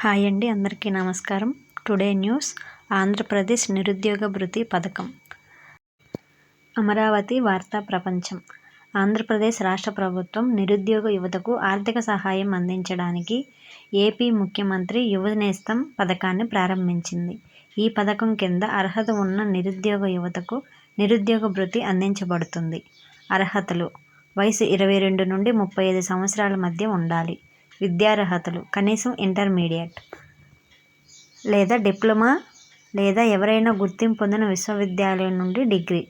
Hi అండి అందరికీ నమస్కారం. టుడే న్యూస్ ఆంధ్రప్రదేశ్ నిరుద్యోగ భృతి పథకం. అమరావతి వార్తా ప్రపంచం. ఆంధ్రప్రదేశ్ రాష్ట్ర ప్రభుత్వం నిరుద్యోగ యువతకు ఆర్థిక సహాయం అందించడానికి ఏపీ ముఖ్యమంత్రి యువనేస్తం పథకాన్ని ప్రారంభించింది. ఈ పథకం కింద అర్హత ఉన్న నిరుద్యోగ యువతకు నిరుద్యోగ భృతి అందించబడుతుంది. అర్హతలు వయసు ఇరవై రెండు నుండి ముప్పై ఐదు సంవత్సరాల మధ్య ఉండాలి. విద్యార్హతలు కనీసం ఇంటర్మీడియట్ లేదా డిప్లొమా లేదా ఎవరైనా గుర్తింపు పొందిన విశ్వవిద్యాలయం నుండి డిగ్రీ.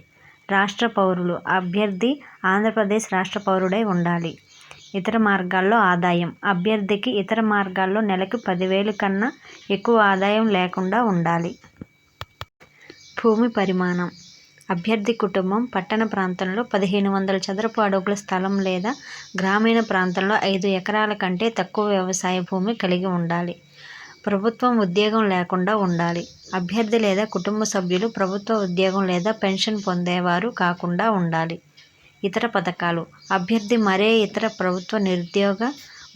రాష్ట్ర పౌరులు అభ్యర్థి ఆంధ్రప్రదేశ్ రాష్ట్ర పౌరుడై ఉండాలి. ఇతర మార్గాల్లో ఆదాయం. అభ్యర్థికి ఇతర మార్గాల్లో నెలకు పదివేలు కన్నా ఎక్కువ ఆదాయం లేకుండా ఉండాలి. భూమి పరిమాణం. అభ్యర్థి కుటుంబం పట్టణ ప్రాంతంలో పదిహేను వందల చదరపు అడుగుల స్థలం లేదా గ్రామీణ ప్రాంతంలో ఐదు ఎకరాల కంటే తక్కువ వ్యవసాయ భూమి కలిగి ఉండాలి. ప్రభుత్వం ఉద్యోగం లేకుండా ఉండాలి. అభ్యర్థి లేదా కుటుంబ సభ్యులు ప్రభుత్వ ఉద్యోగం లేదా పెన్షన్ పొందేవారు కాకుండా ఉండాలి. ఇతర పథకాలు. అభ్యర్థి మరే ఇతర ప్రభుత్వ నిరుద్యోగ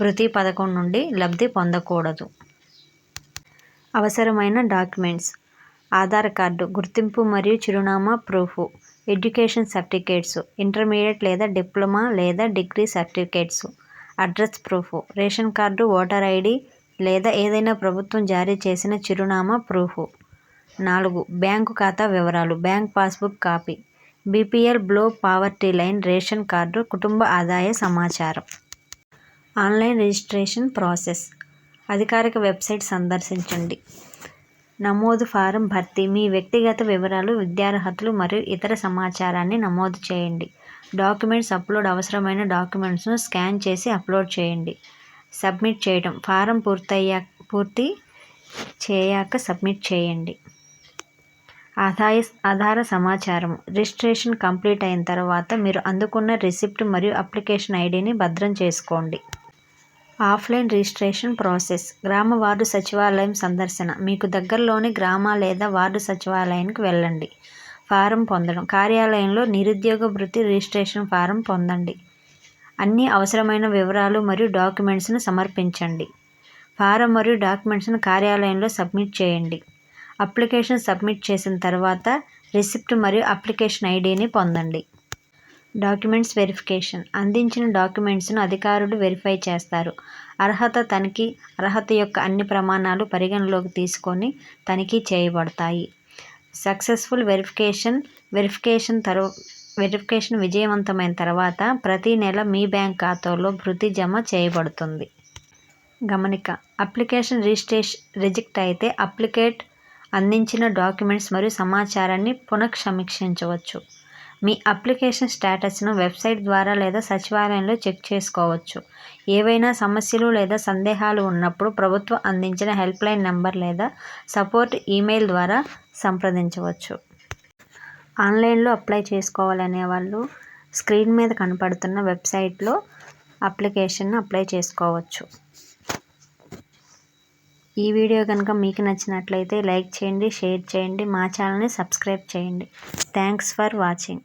వృత్తి పథకం నుండి లబ్ధి పొందకూడదు. అవసరమైన డాక్యుమెంట్స్. ఆధార్ కార్డు గుర్తింపు మరియు చిరునామా ప్రూఫ్ ఎడ్యుకేషన్ సర్టిఫికేట్స్ ఇంటర్మీడియట్ లేదా డిప్లొమా లేదా degree certificates address proof ration card voter ID లేదా ఏదైనా ప్రభుత్వం జారీ చేసిన చిరునామా ప్రూఫ్. నాలుగు బ్యాంకు ఖాతా వివరాలు bank passbook copy BPL below poverty line ration card కుటుంబ ఆదాయ సమాచారం. Online registration process. అధికారిక వెబ్సైట్ సందర్శించండి. నమోదు ఫారం భర్తీ. మీ వ్యక్తిగత వివరాలు విద్యార్హతలు మరియు ఇతర సమాచారాన్ని నమోదు చేయండి. డాక్యుమెంట్స్ అప్లోడ్ అవసరమైన డాక్యుమెంట్స్ను స్కాన్ చేసి అప్లోడ్ చేయండి. సబ్మిట్ చేయడం ఫారం పూర్తయ్యా పూర్తి చేయాక సబ్మిట్ చేయండి. ఆదాయ ఆధార సమాచారం రిజిస్ట్రేషన్ కంప్లీట్ అయిన తర్వాత మీరు అందుకున్న రిసిప్ట్ మరియు అప్లికేషన్ ఐడిని భద్రం చేసుకోండి. Offline registration process. గ్రామ వార్డు సచివాలయం సందర్శన. మీకు దగ్గరలోని గ్రామ లేదా వార్డు సచివాలయానికి వెళ్ళండి. ఫారం పొందడం. కార్యాలయంలో నిరుద్యోగ వృత్తి రిజిస్ట్రేషన్ ఫారం పొందండి. అన్ని అవసరమైన వివరాలు మరియు డాక్యుమెంట్స్ను సమర్పించండి. ఫారం మరియు డాక్యుమెంట్స్ను కార్యాలయంలో సబ్మిట్ చేయండి. అప్లికేషన్ సబ్మిట్ చేసిన తర్వాత రిసిప్ట్ మరియు అప్లికేషన్ ఐడిని పొందండి. Documents verification. అందించిన డాక్యుమెంట్స్ను అధికారులు వెరిఫై చేస్తారు. అర్హత తనిఖీ అర్హత యొక్క అన్ని ప్రమాణాలు పరిగణలోకి తీసుకొని తనిఖీ చేయబడతాయి. సక్సెస్ఫుల్ వెరిఫికేషన్ వెరిఫికేషన్ తర్వా వెరిఫికేషన్ విజయవంతమైన తర్వాత ప్రతి నెల మీ బ్యాంక్ ఖాతాలో భృతి జమ చేయబడుతుంది. గమనిక అప్లికేషన్ రిజిస్ట్రేషన్ రిజెక్ట్ అయితే అప్లికేట్ అందించిన డాక్యుమెంట్స్ మరియు సమాచారాన్ని పునఃసమీక్షించవచ్చు మీ అప్లికేషన్ స్టేటస్ను వెబ్సైట్ ద్వారా లేదా సచివాలయంలో చెక్ చేసుకోవచ్చు. ఏవైనా సమస్యలు లేదా సందేహాలు ఉన్నప్పుడు ప్రభుత్వం అందించిన హెల్ప్లైన్ నెంబర్ లేదా సపోర్ట్ ఈమెయిల్ ద్వారా సంప్రదించవచ్చు. ఆన్లైన్లో అప్లై చేసుకోవాలనే వాళ్ళు స్క్రీన్ మీద కనపడుతున్న వెబ్సైట్లో అప్లికేషన్ అప్లై చేసుకోవచ్చు. ఈ వీడియో కనుక మీకు నచ్చినట్లయితే లైక్ చేయండి షేర్ చేయండి మా ఛానల్ని సబ్స్క్రైబ్ చేయండి. Thanks for watching.